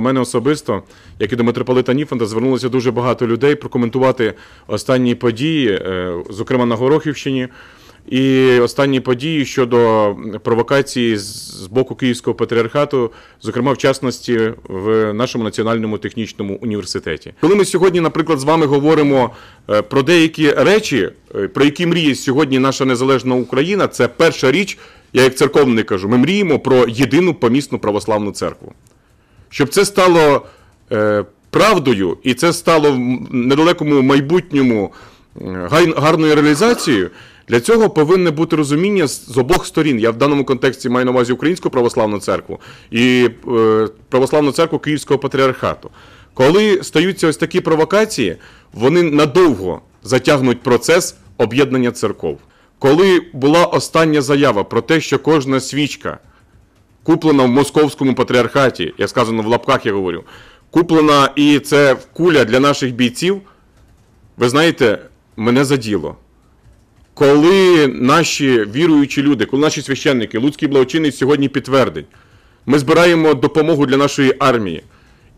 до мене особисто, як і до митрополита Ніфонта, звернулося дуже багато людей прокоментувати останні події, е, зокрема на Горохівщині. І останні події щодо провокації з боку Київського патріархату, зокрема в частності в нашому національному технічному університеті. Коли ми сьогодні, наприклад, з вами говоримо е, про деякі речі, е, про які мріє сьогодні наша незалежна Україна, це перша річ, я як церковник кажу, ми мріємо про єдину помісну православну церкву. Щоб це стало е, правдою, і це стало в недалекому майбутньому е, гарною реалізацією, для цього повинне бути розуміння з, з обох сторін. Я в даному контексті маю на увазі Українську православну церкву і е, православну церкву Київського патріархату. Коли стаються ось такі провокації, вони надовго затягнуть процес об'єднання церков. Коли була остання заява про те, що кожна свічка куплена в московському патріархаті, як сказано в лапках, я говорю, куплена і це куля для наших бійців, ви знаєте, мене заділо. Коли наші віруючі люди, коли наші священники, Луцький благочинець сьогодні підтвердить, ми збираємо допомогу для нашої армії.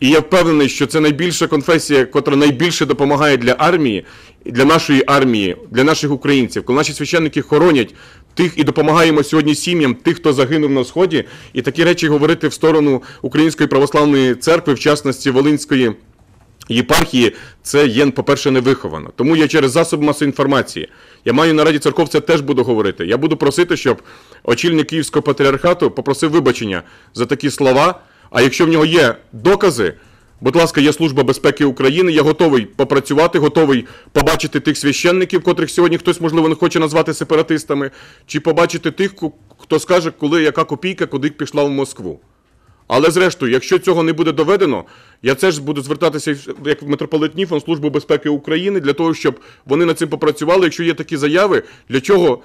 І я впевнений, що це найбільша конфесія, котра найбільше допомагає для армії, для нашої армії, для наших українців. Коли наші священники хоронять тих і допомагаємо сьогодні сім'ям тих, хто загинув на сході, і такі речі говорити в сторону Української православної церкви, в частності Волинської єпархії, це є, по-перше, невиховано. Тому я через засоби масової інформації. Я маю на раді церков це теж буду говорити. Я буду просити, щоб очільник Київського патріархату попросив вибачення за такі слова. А якщо в нього є докази, будь ласка, є Служба безпеки України, я готовий попрацювати, готовий побачити тих священників, котрих сьогодні хтось, можливо, не хоче назвати сепаратистами, чи побачити тих, хто скаже, коли яка копійка, куди пішла в Москву. Але зрештою, якщо цього не буде доведено, я теж буду звертатися як митрополит Ніфон в Службу безпеки України для того, щоб вони над цим попрацювали. Якщо є такі заяви, для чого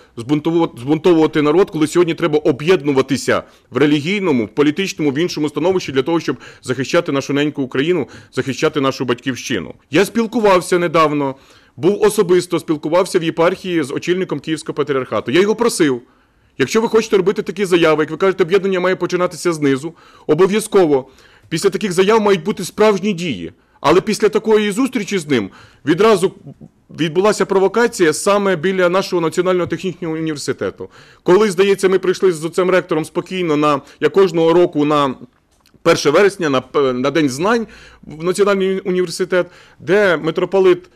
збунтовувати народ, коли сьогодні треба об'єднуватися в релігійному, в політичному, в іншому становищі для того, щоб захищати нашу неньку Україну, захищати нашу батьківщину. Я спілкувався недавно, був особисто спілкувався в єпархії з очільником Київського патріархату. Я його просив. Якщо ви хочете робити такі заяви, як ви кажете, об'єднання має починатися знизу, обов'язково після таких заяв мають бути справжні дії. Але після такої зустрічі з ним відразу відбулася провокація саме біля нашого національного технічного університету. Коли, здається, ми прийшли з цим ректором спокійно на як кожного року на 1 вересня на, на День знань в Національний університет, де митрополит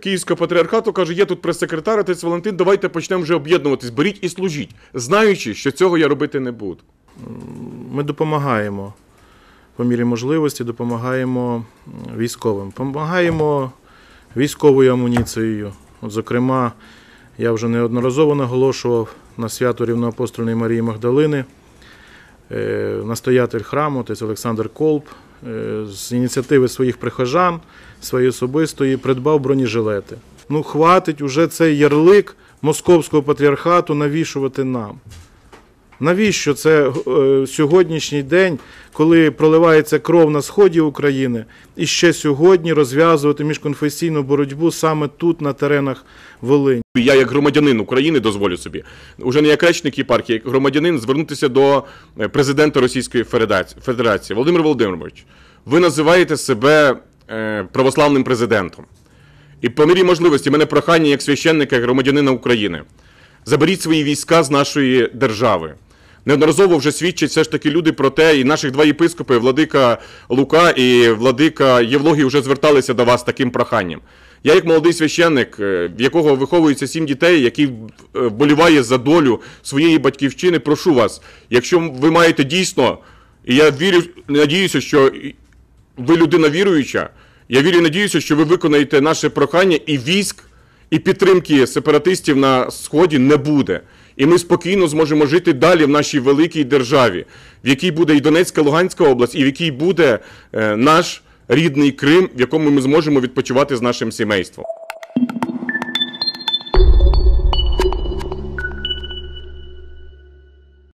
Київського патріархату каже: є тут прес-секретар, отець Валентин, давайте почнемо вже об'єднуватись, беріть і служіть, знаючи, що цього я робити не буду. Ми допомагаємо по мірі можливості, допомагаємо військовим. Допомагаємо військовою амуніцією. От, зокрема, я вже неодноразово наголошував на свято Рівноапостольної Марії Магдалини. Е, Настоятель храму, отець Олександр Колб, е, з ініціативи своїх прихожан, своєї особистої, придбав бронежилети. Ну, хватить уже цей ярлик московського патріархату навішувати нам. Навіщо це е, сьогоднішній день, коли проливається кров на сході України, і ще сьогодні розв'язувати міжконфесійну боротьбу саме тут, на теренах Волині? Я, як громадянин України, дозволю собі, уже не як речник єпархії, як громадянин, звернутися до е, президента Російської Федерації. Володимир Володимирович, ви називаєте себе е, православним президентом. І по мірі можливості, мене прохання як священника, як громадянина України. Заберіть свої війська з нашої держави. Неодноразово вже свідчать все ж таки люди про те, і наших два єпископи, владика Лука і владика Євлогій, вже зверталися до вас таким проханням. Я, як молодий священник, е, в якого виховується сім дітей, який е, вболіває за долю своєї батьківщини, прошу вас, якщо ви маєте дійсно, і я вірю, надіюся, що ви людина віруюча, я вірю надіюся, що ви виконаєте наше прохання і військ, і підтримки сепаратистів на сході не буде. І ми спокійно зможемо жити далі в нашій великій державі, в якій буде і Донецька, Луганська область, і в якій буде е, наш рідний Крим, в якому ми зможемо відпочивати з нашим сімейством.